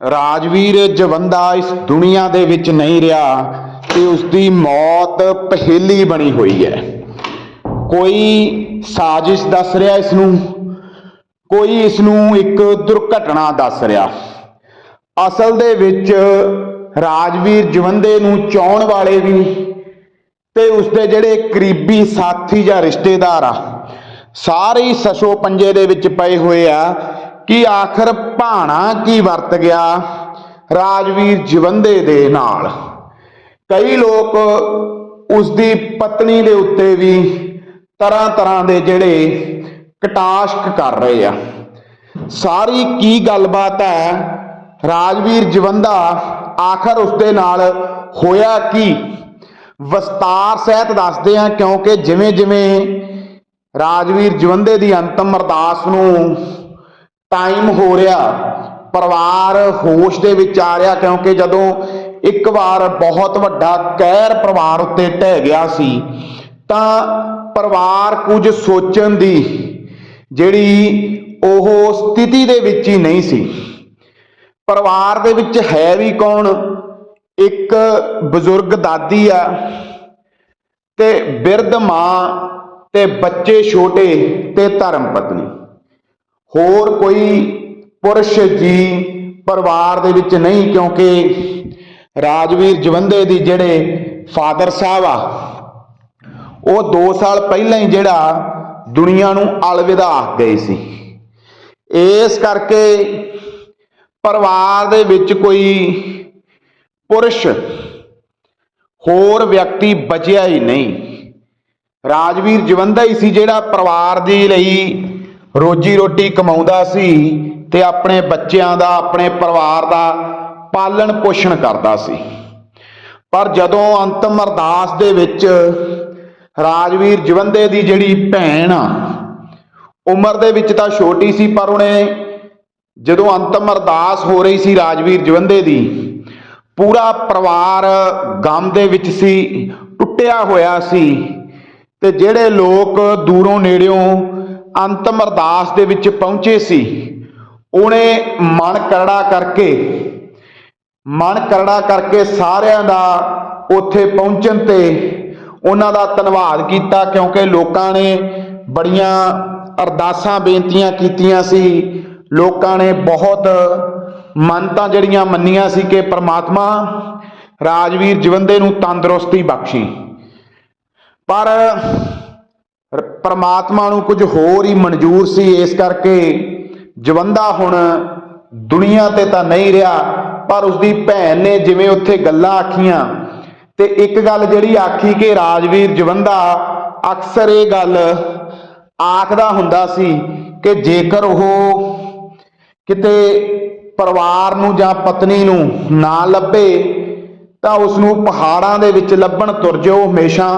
ਰਾਜਵੀਰ ਜਵੰਦਾ ਇਸ ਦੁਨੀਆ ਦੇ ਵਿੱਚ ਨਹੀਂ ਰਿਹਾ ਤੇ ਉਸ ਦੀ ਮੌਤ ਪਹੇਲੀ ਬਣੀ ਹੋਈ ਹੈ। ਕੋਈ ਸਾਜ਼ਿਸ਼ ਦੱਸ ਰਿਹਾ ਇਸ ਨੂੰ ਕੋਈ ਇਸ ਨੂੰ ਇੱਕ ਦੁਰਘਟਨਾ ਦੱਸ ਰਿਹਾ? ਅਸਲ ਦੇ ਵਿੱਚ ਰਾਜਵੀਰ ਜਵੰਦੇ ਨੂੰ ਚਾਹਣ ਵਾਲੇ ਵੀ ਤੇ ਉਸਦੇ ਜਿਹੜੇ ਕਰੀਬੀ ਸਾਥੀ ਜਾਂ ਰਿਸ਼ਤੇਦਾਰ ਆ, ਸਾਰੇ ਹੀ ਸਸ਼ੋ ਪੰਜੇ ਦੇ ਵਿੱਚ ਪਏ ਹੋਏ ਆ। ਕਿ ਆਖਰ ਭਾਣਾ ਕੀ ਵਰਤ ਗਿਆ? ਰਾਜਵੀਰ ਜਵੰਦੇ ਦੇ ਨਾਲ। ਕਈ ਲੋਕ ਉਸ ਦੀ ਪਤਨੀ ਦੇ ਉੱਤੇ ਵੀ ਤਰ੍ਹਾਂ ਤਰ੍ਹਾਂ ਦੇ ਜਿਹੜੇ ਕਟਾਸ਼ਕ ਕਰ ਰਹੇ ਆ। ਸਾਰੀ ਕੀ ਗੱਲਬਾਤ ਹੈ? ਰਾਜਵੀਰ ਜਵੰਦਾ, ਆਖਰ ਉਸ ਦੇ ਨਾਲ ਹੋਇਆ ਕੀ? ਵਿਸਤਾਰ ਸਹਿਤ ਦੱਸਦੇ ਹਾਂ, ਕਿਉਂਕਿ ਜਿਵੇਂ ਜਿਵੇਂ ਰਾਜਵੀਰ ਜਵੰਦੇ ਦੀ ਅੰਤਮ ਅਰਦਾਸ ਨੂੰ ਟਾਈਮ ਹੋ ਰਿਹਾ, ਪਰਿਵਾਰ ਹੋਸ਼ ਦੇ ਵਿੱਚ ਆ ਰਿਹਾ ਕਿਉਂਕਿ ਜਦੋਂ ਇੱਕ ਵਾਰ ਬਹੁਤ ਵੱਡਾ ਕਹਿਰ ਪਰਿਵਾਰ ਉੱਤੇ ਢਹਿ ਗਿਆ ਸੀ, ਤਾਂ ਪਰਿਵਾਰ ਕੁਝ ਸੋਚਣ ਦੀ ਜਿਹੜੀ ਉਹ ਸਥਿਤੀ ਦੇ ਵਿੱਚ ਹੀ ਨਹੀਂ ਸੀ। ਪਰਿਵਾਰ ਦੇ ਵਿੱਚ ਹੈ ਵੀ ਕੌਣ? ਇੱਕ ਬਜ਼ੁਰਗ ਦਾਦੀ ਆ ਤੇ ਬਿਰਧ ਮਾਂ ਤੇ ਬੱਚੇ ਛੋਟੇ ਤੇ ਧਰਮ ਪਤਨੀ। ਹੋਰ ਕੋਈ ਪੁਰਸ਼ ਜੀ ਪਰਿਵਾਰ ਦੇ ਵਿੱਚ ਨਹੀਂ, ਕਿਉਂਕਿ ਰਾਜਵੀਰ ਜਵੰਦੇ ਦੀ ਜਿਹੜੇ ਫਾਦਰ ਸਾਹਿਬ ਆ, ਉਹ 2 ਸਾਲ ਪਹਿਲਾਂ ਹੀ ਜਿਹੜਾ ਦੁਨੀਆ ਨੂੰ ਅਲਵਿਦਾ ਆਖ ਗਏ ਸੀ। ਇਸ ਕਰਕੇ ਪਰਿਵਾਰ ਦੇ ਵਿੱਚ ਕੋਈ ਪੁਰਸ਼ ਹੋਰ ਵਿਅਕਤੀ ਬਚਿਆ ਹੀ ਨਹੀਂ। ਰਾਜਵੀਰ ਜਵੰਦਾ ਹੀ ਸੀ ਜਿਹੜਾ ਪਰਿਵਾਰ ਦੇ ਲਈ ਰੋਜੀ ਰੋਟੀ ਕਮਾਉਂਦਾ ਸੀ ਤੇ ਆਪਣੇ ਬੱਚਿਆਂ ਦਾ, ਆਪਣੇ ਪਰਿਵਾਰ ਦਾ ਪਾਲਣ ਪੋਸ਼ਣ ਕਰਦਾ ਸੀ। ਪਰ ਜਦੋਂ ਅੰਤਮ ਅਰਦਾਸ ਦੇ ਵਿੱਚ ਰਾਜਵੀਰ ਜਵੰਦੇ ਦੀ ਜਿਹੜੀ ਭੈਣ ਆ, ਉਮਰ ਦੇ ਵਿੱਚ ਤਾਂ ਛੋਟੀ ਸੀ, ਪਰ ਉਹਨੇ ਜਦੋਂ ਅੰਤਮ ਅਰਦਾਸ ਹੋ ਰਹੀ ਸੀ ਰਾਜਵੀਰ ਜਵੰਦੇ ਦੀ, ਪੂਰਾ ਪਰਿਵਾਰ ਗਮ ਦੇ ਵਿੱਚ ਸੀ, ਟੁੱਟਿਆ ਹੋਇਆ ਸੀ ਤੇ ਜਿਹੜੇ ਲੋਕ ਦੂਰੋਂ ਨੇੜਿਓਂ ਅੰਤਮ ਅਰਦਾਸ ਦੇ ਵਿੱਚ ਪਹੁੰਚੇ ਸੀ। ਉਹਨੇ ਮਨ ਕਰੜਾ ਕਰਕੇ, ਮਨ ਕਰੜਾ ਕਰਕੇ ਸਾਰਿਆਂ ਦਾ ਉੱਥੇ ਪਹੁੰਚਣ ਤੇ ਉਹਨਾਂ ਦਾ ਧੰਨਵਾਦ ਕੀਤਾ ਕਿਉਂਕਿ ਲੋਕਾਂ ਨੇ ਬੜੀਆਂ ਅਰਦਾਸਾਂ ਬੇਨਤੀਆਂ ਕੀਤੀਆਂ ਸੀ। ਲੋਕਾਂ ਨੇ ਬਹੁਤ ਮੰਨਤਾਂ ਜਿਹੜੀਆਂ ਮੰਨੀਆਂ ਸੀ ਕਿ ਪ੍ਰਮਾਤਮਾ ਰਾਜਵੀਰ ਜਵੰਦੇ ਨੂੰ ਤੰਦਰੁਸਤੀ ਬਖਸ਼ੀ। ਪਰ ਪਰਮਾਤਮਾ ਨੂੰ ਕੁਝ ਹੋਰ ਹੀ ਮਨਜ਼ੂਰ ਸੀ, ਇਸ ਕਰਕੇ ਜਵੰਦਾ ਹੁਣ ਦੁਨੀਆ ਤੇ ਤਾਂ ਨਹੀਂ ਰਿਹਾ, ਪਰ ਉਸਦੀ ਭੈਣ ਨੇ ਜਿਵੇਂ ਉੱਥੇ ਗੱਲਾਂ ਆਖੀਆਂ, ਤੇ ਇੱਕ ਗੱਲ ਜਿਹੜੀ ਆਖੀ ਕਿ ਰਾਜਵੀਰ ਜਵੰਦਾ, ਅਕਸਰ ਇਹ ਗੱਲ ਆਖਦਾ ਹੁੰਦਾ ਸੀ ਕਿ ਜੇਕਰ ਉਹ ਕਿਤੇ ਪਰਿਵਾਰ ਨੂੰ ਜਾਂ ਪਤਨੀ ਨੂੰ ਨਾ ਲੱਭੇ, ਤਾਂ ਉਸ ਨੂੰ ਪਹਾੜਾਂ ਦੇ ਵਿੱਚ ਲੱਭਣ ਤੁਰ ਜਾਓ ਹਮੇਸ਼ਾ।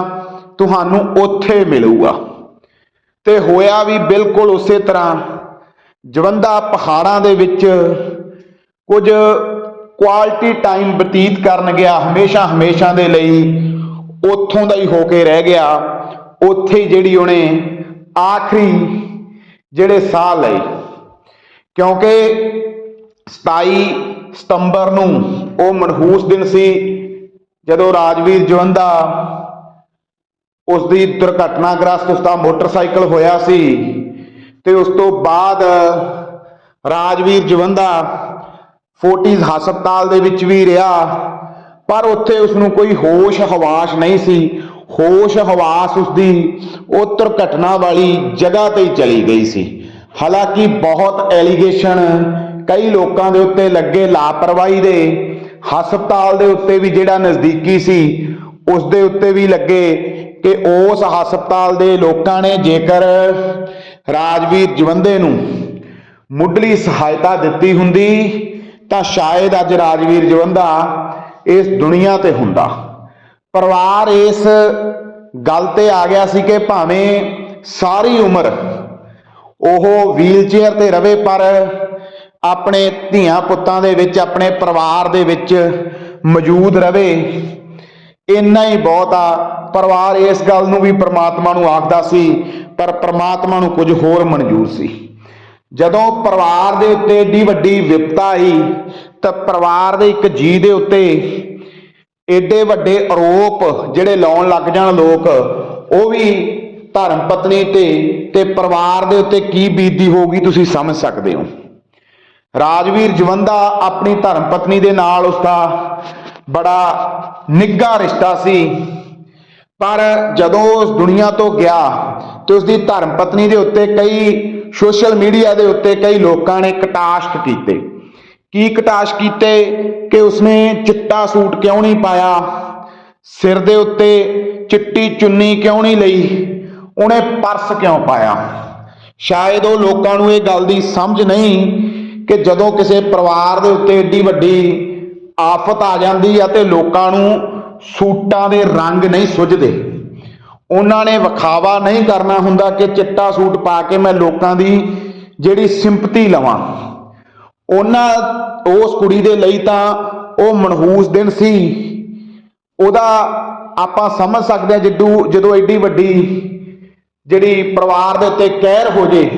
ਤੁਹਾਨੂੰ ਉੱਥੇ ਮਿਲੂਗਾ। ਤੇ ਹੋਇਆ ਵੀ ਬਿਲਕੁਲ ਉਸੇ ਤਰ੍ਹਾਂ। ਜਵੰਦਾ ਪਹਾੜਾਂ ਦੇ ਵਿੱਚ ਕੁਝ ਕੁਆਲਿਟੀ ਟਾਈਮ ਬਤੀਤ ਕਰਨ ਗਿਆ, ਹਮੇਸ਼ਾ ਹਮੇਸ਼ਾ ਦੇ ਲਈ, ਉੱਥੋਂ ਦਾ ਹੀ ਹੋ ਕੇ ਰਹਿ ਗਿਆ। ਉੱਥੇ ਹੀ ਜਿਹੜੀ ਉਹਨੇ ਆਖਰੀ ਜਿਹੜੇ ਸਾਹ ਲਏ। ਕਿਉਂਕਿ 27 ਸਤੰਬਰ ਨੂੰ ਉਹ ਮਨਹੂਸ ਦਿਨ ਸੀ, ਜਦੋਂ ਰਾਜਵੀਰ ਜਵੰਦਾ ਉਸ ਦੀ ਦੁਰਘਟਨਾਗ੍ਰਸਤ ਉਸ ਦਾ ਮੋਟਰਸਾਈਕਲ ਹੋਇਆ ਸੀ ਤੇ ਉਸ ਤੋਂ ਬਾਅਦ ਰਾਜਵੀਰ ਜਵੰਦਾ ਫੋਰਟੀਜ਼ ਹਸਪਤਾਲ ਦੇ ਵਿੱਚ ਵੀ ਰਿਹਾ, ਪਰ ਉੱਥੇ ਉਸ ਨੂੰ ਕੋਈ ਹੋਸ਼ ਹਵਾਸ ਨਹੀਂ ਸੀ। ਹੋਸ਼ ਹਵਾਸ ਉਸ ਦੀ ਉਹ ਦੁਰਘਟਨਾ ਵਾਲੀ ਜਗ੍ਹਾ ਤੇ ਚਲੀ ਗਈ ਸੀ। ਹਾਲਾਂਕਿ ਬਹੁਤ ਐਲੀਗੇਸ਼ਨ ਕਈ ਲੋਕਾਂ ਦੇ ਉੱਤੇ ਲੱਗੇ ਲਾਪਰਵਾਹੀ ਦੇ, ਹਸਪਤਾਲ ਦੇ ਉੱਤੇ ਵੀ ਜਿਹੜਾ ਨਜ਼ਦੀਕੀ ਸੀ ਉਸ ਦੇ ਉੱਤੇ ਵੀ ਲੱਗੇ ਕਿ ਉਸ ਹਸਪਤਾਲ ਦੇ ਲੋਕਾਂ ਨੇ ਜੇਕਰ ਰਾਜਵੀਰ ਜਵੰਦੇ ਨੂੰ ਮੁੱਢਲੀ ਸਹਾਇਤਾ ਦਿੱਤੀ ਹੁੰਦੀ, ਤਾਂ ਸ਼ਾਇਦ ਅੱਜ ਰਾਜਵੀਰ ਜਵੰਦਾ ਇਸ ਦੁਨੀਆ ਤੇ ਹੁੰਦਾ। ਪਰਿਵਾਰ ਇਸ ਗੱਲ ਤੇ ਆ ਗਿਆ ਸੀ ਕਿ ਭਾਵੇਂ ਸਾਰੀ ਉਮਰ ਉਹ ਵੀਲਚੇਅਰ ਤੇ ਰਵੇ, ਪਰ ਆਪਣੇ ਧੀਆਂ ਪੁੱਤਾਂ ਦੇ ਵਿੱਚ, ਆਪਣੇ ਪਰਿਵਾਰ ਦੇ ਵਿੱਚ ਮੌਜੂਦ ਰਵੇ ਇੰਨਾ ਹੀ ਬਹੁਤ ਆ। ਪਰਿਵਾਰ ਇਸ ਗੱਲ ਨੂੰ ਵੀ ਪ੍ਰਮਾਤਮਾ ਨੂੰ ਆਖਦਾ ਸੀ, ਪਰ ਪ੍ਰਮਾਤਮਾ ਨੂੰ ਕੁਝ ਹੋਰ ਮਨਜ਼ੂਰ ਸੀ। ਜਦੋਂ ਪਰਿਵਾਰ ਦੇ ਉੱਤੇ ਏਡੀ ਵੱਡੀ ਵਿਪਤਾ ਆਈ, ਤਾਂ ਪਰਿਵਾਰ ਦੇ ਇੱਕ ਜੀ ਦੇ ਉੱਤੇ ਏਡੇ ਵੱਡੇ ਆਰੋਪ ਜਿਹੜੇ ਲਾਉਣ ਲੱਗ ਜਾਣ ਲੋਕ, ਉਹ ਵੀ ਧਰਮ ਪਤਨੀ ਤੇ ਤੇ ਪਰਿਵਾਰ ਦੇ ਉੱਤੇ ਕੀ ਬੀਤਦੀ ਹੋਊਗੀ ਤੁਸੀਂ ਸਮਝ ਸਕਦੇ ਹੋ। ਰਾਜਵੀਰ ਜਵੰਦਾ ਆਪਣੀ ਧਰਮ ਪਤਨੀ ਦੇ ਨਾਲ ਉਸਦਾ ਬੜਾ ਨਿੱਘਾ ਰਿਸ਼ਤਾ ਸੀ। ਪਰ ਜਦੋਂ ਉਸ ਦੁਨੀਆ ਤੋਂ ਗਿਆ ਤੇ ਉਸ ਦੀ ਧਰਮ ਪਤਨੀ ਦੇ ਉੱਤੇ ਕਈ ਸੋਸ਼ਲ ਮੀਡੀਆ ਦੇ ਉੱਤੇ ਕਈ ਲੋਕਾਂ ਨੇ ਕਟਾਸ਼ਕ ਕੀਤੇ। ਕੀ ਕਟਾਸ਼ ਕੀਤੇ? ਕਿ ਉਸਨੇ ਚਿੱਟਾ ਸੂਟ ਕਿਉਂ ਨਹੀਂ ਪਾਇਆ? ਸਿਰ ਦੇ ਉੱਤੇ ਚਿੱਟੀ ਚੁੰਨੀ ਕਿਉਂ ਨਹੀਂ ਲਈ? ਉਹਨੇ ਪਰਸ ਕਿਉਂ ਪਾਇਆ? ਸ਼ਾਇਦ ਉਹ ਲੋਕਾਂ ਨੂੰ ਇਹ ਗੱਲ ਦੀ ਸਮਝ ਨਹੀਂ ਕਿ ਜਦੋਂ ਕਿਸੇ ਪਰਿਵਾਰ ਦੇ ਉੱਤੇ ਏਡੀ ਵੱਡੀ ਆਫਤ ਆ ਜਾਂਦੀ ਆ ਤੇ ਲੋਕਾਂ ਨੂੰ ਸੂਟਾਂ ਦੇ ਰੰਗ ਨਹੀਂ ਸੁੱਝਦੇ। ਉਹਨਾਂ ਨੇ ਵਿਖਾਵਾ ਨਹੀਂ ਕਰਨਾ ਹੁੰਦਾ ਕਿ ਚਿੱਟਾ ਸੂਟ ਪਾ ਕੇ ਮੈਂ ਲੋਕਾਂ ਦੀ ਜਿਹੜੀ ਸਿੰਪਤੀ ਲਵਾਂ। ਉਹਨਾਂ, ਉਸ ਕੁੜੀ ਦੇ ਲਈ ਤਾਂ ਉਹ ਮਨਹੂਸ ਦਿਨ ਸੀ। ਉਹਦਾ ਆਪਾਂ ਸਮਝ ਸਕਦੇ ਹਾਂ ਜਿੱਦੂ, ਜਦੋਂ ਐਡੀ ਵੱਡੀ ਜਿਹੜੀ ਪਰਿਵਾਰ ਦੇ ਉੱਤੇ ਕਹਿਰ ਹੋ ਜੇ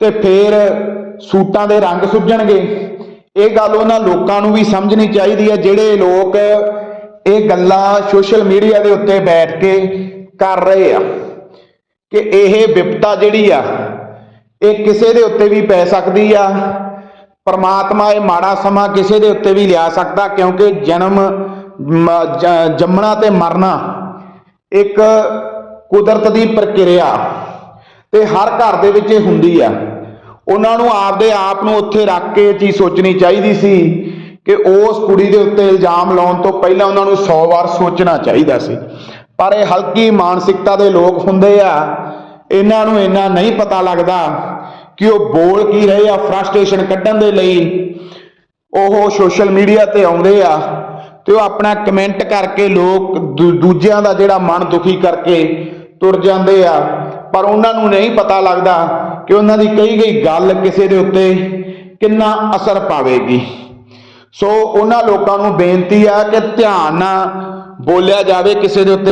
ਤੇ ਫੇਰ ਸੂਟਾਂ ਦੇ ਰੰਗ ਸੁੱਜਣਗੇ। ਇਹ ਗੱਲ ਉਹਨਾਂ ਲੋਕਾਂ ਨੂੰ ਵੀ ਸਮਝਣੀ ਚਾਹੀਦੀ ਹੈ, ਜਿਹੜੇ ਲੋਕ ਇਹ ਗੱਲਾਂ ਸੋਸ਼ਲ ਮੀਡੀਆ ਦੇ ਉੱਤੇ ਬੈਠ ਕੇ ਕਰ ਰਹੇ ਆ ਕਿ ਇਹ ਵਿਪਤਾ ਜਿਹੜੀ ਆ, ਇਹ ਕਿਸੇ ਦੇ ਉੱਤੇ ਵੀ ਪੈ ਸਕਦੀ ਆ, ਪਰਮਾਤਮਾ ਇਹ ਮਾੜਾ ਸਮਾਂ ਕਿਸੇ ਦੇ ਉੱਤੇ ਵੀ ਲਿਆ ਸਕਦਾ, ਕਿਉਂਕਿ ਜਨਮ ਜ- ਜੰਮਣਾ ਤੇ ਮਰਨਾ ਇੱਕ ਕੁਦਰਤ ਦੀ ਪ੍ਰਕਿਰਿਆ ਤੇ ਹਰ ਘਰ ਦੇ ਵਿੱਚ ਇਹ ਹੁੰਦੀ ਆ। ਉਹਨਾਂ ਨੂੰ ਆਪਦੇ ਆਪ ਨੂੰ ਉੱਥੇ ਰੱਖ ਕੇ ਇਹ ਚੀਜ਼ ਸੋਚਣੀ ਚਾਹੀਦੀ ਸੀ ਕਿ ਉਸ ਕੁੜੀ ਦੇ ਉੱਤੇ ਇਲਜ਼ਾਮ ਲਾਉਣ ਤੋਂ ਪਹਿਲਾਂ ਉਹਨਾਂ ਨੂੰ 100 ਵਾਰ ਸੋਚਣਾ ਚਾਹੀਦਾ ਸੀ। ਪਰ ਇਹ ਹਲਕੀ ਮਾਨਸਿਕਤਾ ਦੇ ਲੋਕ ਹੁੰਦੇ ਆ, ਇਹਨਾਂ ਨੂੰ ਇੰਨਾ ਨਹੀਂ ਪਤਾ ਲੱਗਦਾ ਕਿ ਉਹ ਬੋਲ ਕੀ ਰਹੇ ਆ ਫਰਸਟ੍ਰੇਸ਼ਨ ਕੱਢਣ ਦੇ ਲਈ। ਉਹ ਸੋਸ਼ਲ ਮੀਡੀਆ ਤੇ ਆਉਂਦੇ ਆ ਤੇ ਉਹ ਆਪਣਾ ਕਮੈਂਟ ਕਰਕੇ ਲੋਕ ਦੂ- ਦੂਜਿਆਂ ਦਾ ਜਿਹੜਾ ਮਨ ਦੁਖੀ ਕਰਕੇ ਤੁਰ ਜਾਂਦੇ ਆ। ਪਰ ਉਹਨਾਂ ਨੂੰ ਨਹੀਂ ਪਤਾ ਲੱਗਦਾ ਕਿ ਉਹਨਾਂ ਦੀ ਕਹੀ ਗਈ ਗੱਲ ਕਿਸੇ ਦੇ ਉੱਤੇ ਕਿੰਨਾ ਅਸਰ ਪਾਵੇਗੀ। ਸੋ ਉਹਨਾਂ ਲੋਕਾਂ ਨੂੰ ਬੇਨਤੀ ਆ ਕਿ ਧਿਆਨ ਨਾਲ ਬੋਲਿਆ ਜਾਵੇ ਕਿਸੇ ਦੇ ਉੱਤੇ।